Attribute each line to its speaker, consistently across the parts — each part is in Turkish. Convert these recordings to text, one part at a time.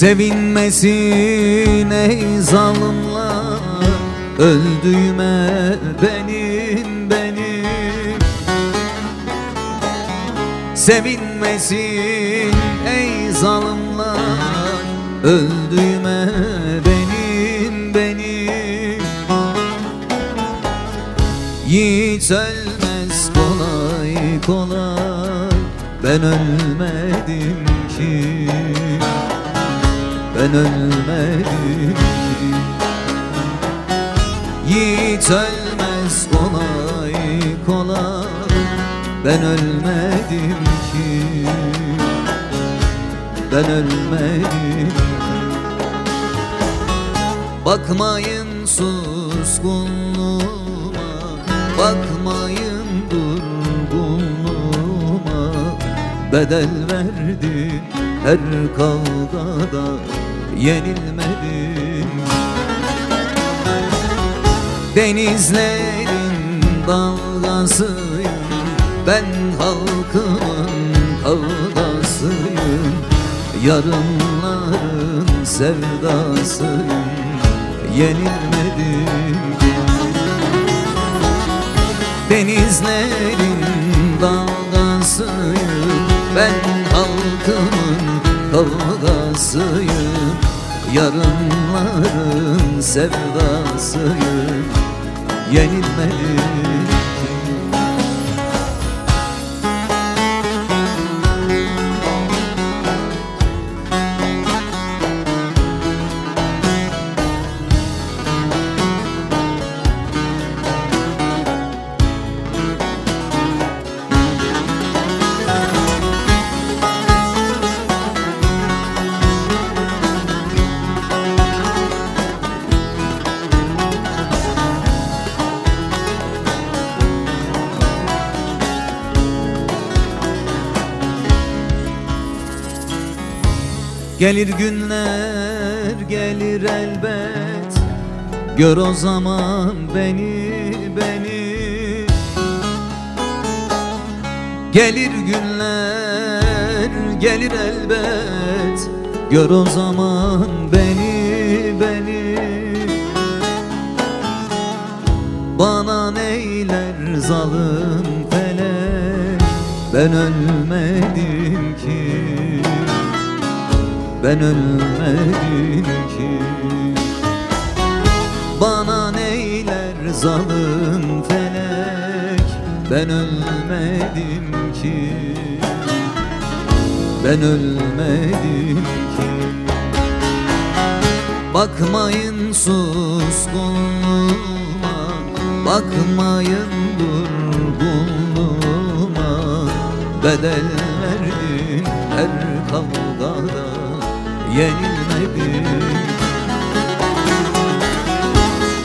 Speaker 1: Sevinmesin ey zalimler Öldüğüme benim benim. Sevinmesin ey zalimler Öldüğüme benim benim. Yiğit ölmez kolay kolay Ben ölmedim ki Ben ölmedim. Yiğit ölmez kolay kolay Ben ölmedim ki. Ben ölmedim. Bakmayın suskunluğuma Bakmayın durgunluğuma. Bedel verdim her kavgada Yenilmedim. Denizlerin dalgasıyım Ben halkımın kavgasıyım. Yarınların sevdasıyım Yenilmedim. Denizlerin dalgasıyım Ben kavgasıyım Yarınların sevdasıyım. Yenilmedim Gelir günler gelir elbet. Gör o zaman beni beni. Gelir günler gelir elbet. Gör o zaman beni beni. Bana neyler zalim felek. Ben ölmedim ben ölmedim ki. Bana neyler zalim felek Ben ölmedim ki. Ben ölmedim ki. Bakmayın suskunluğuma Bakmayın durgunluğuma. Bedel verdim her kavgada Yenilmedim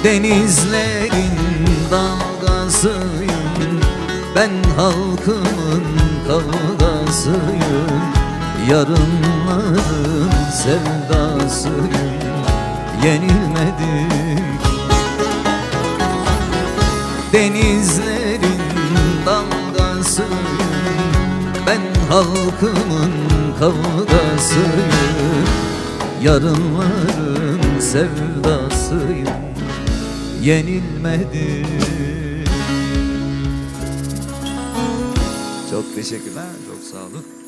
Speaker 1: Denizlerin dalgasıyım Ben halkımın kavgasıyım Yarınların sevdasıyım Yenilmedim. Denizlerin halkımın kavgasıyım. Yarınların sevdasıyım. Yenilmedim. Çok teşekkürler, çok sağ olun